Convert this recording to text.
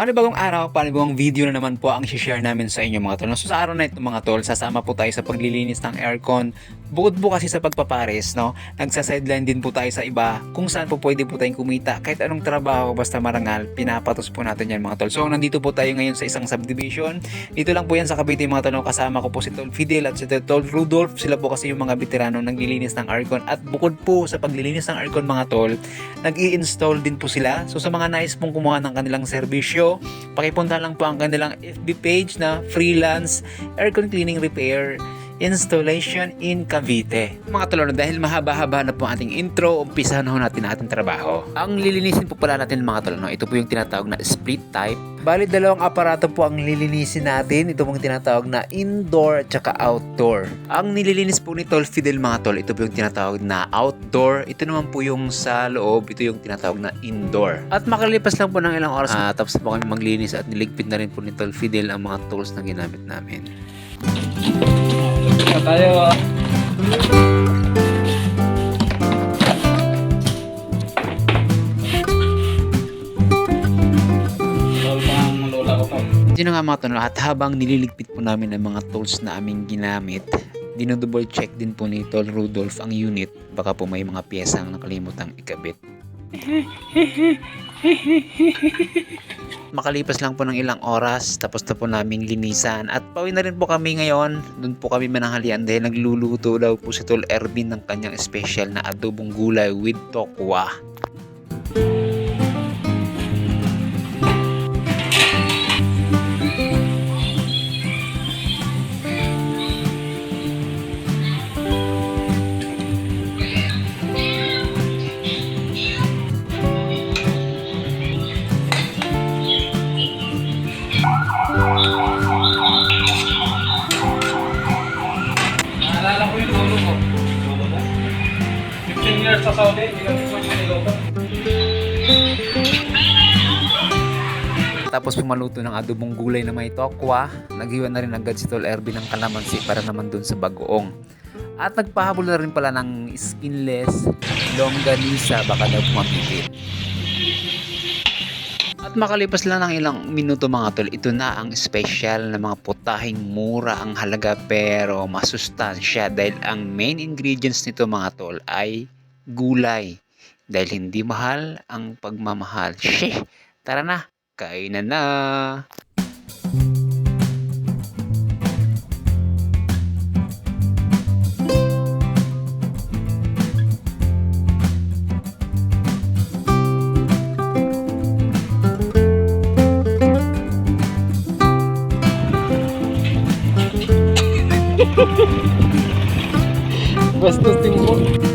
Panibagong araw, panibagong video na naman po ang share namin sa inyo mga tol. So sa araw na ito mga tol, sasama po tayo sa paglilinis ng aircon. Bukod po kasi sa pagpapares, no, nagsa-sideline din po tayo sa iba kung saan po pwede po tayong kumita. Kahit anong trabaho, basta marangal, pinapatos po natin yan mga tol. So nandito po tayo ngayon sa isang subdivision. Dito lang po yan sa Cavite mga tol. Kasama ko po si Tol Fidel at si Tol Rudolph. Sila po kasi yung mga veterano naglilinis ng aircon. At bukod po sa paglilinis ng aircon mga tol, nag install din po sila. So sa mga nais pong kumuha ng kanilang serbisyo, pakipunta lang po ang kanilang FB page na freelance aircon cleaning repair installation in Cavite. Mga tolong, dahil mahaba-haba na po ang ating intro, umpisahan na natin ang ating trabaho. Ang lilinisin po pala natin mga tolong, ito po yung tinatawag na split type. Bali, dalawang aparato po ang lilinisin natin. Ito pong tinatawag na indoor at saka outdoor. Ang nililinis po ni Tol Fidel mga tol, ito po yung tinatawag na outdoor. Ito naman po yung sa loob, ito yung tinatawag na indoor. At makalipas lang po ng ilang oras, ah, tapos na po kami maglinis at niligpit na rin po ni Tol Fidel ang mga tools na ginamit namin. Na tayo ah. Yun na nga mga tol, at habang nililigpit po namin ang mga tools na aming ginamit, dinodouble check din po ni Tol Rudolph ang unit. Baka po may mga pyesa ang nakalimutang ikabit. Makalipas lang po ng ilang oras, tapos na po naming linisan. At pauwi na rin po kami ngayon. Doon po kami mananghalian dahil nagluluto daw po si Tol Ervin ng kanyang special na adobong gulay with tokwa. Years sa Saudi, hindi kami. Tapos pumaluto ng adobong gulay na may tokwa, naghiwa na rin agad si Tol Ervin ng kalamansi para naman dun sa bagoong. At nagpahabol na rin pala ng skinless longganisa baka daw pumapipit. At makalipas lang ng ilang minuto mga tol, ito na ang special na mga putahing mura ang halaga pero masustansya dahil ang main ingredients nito mga tol ay gulay. Dahil hindi mahal ang pagmamahal. Sheh! Tara na! Kainan na! Bastos din mo.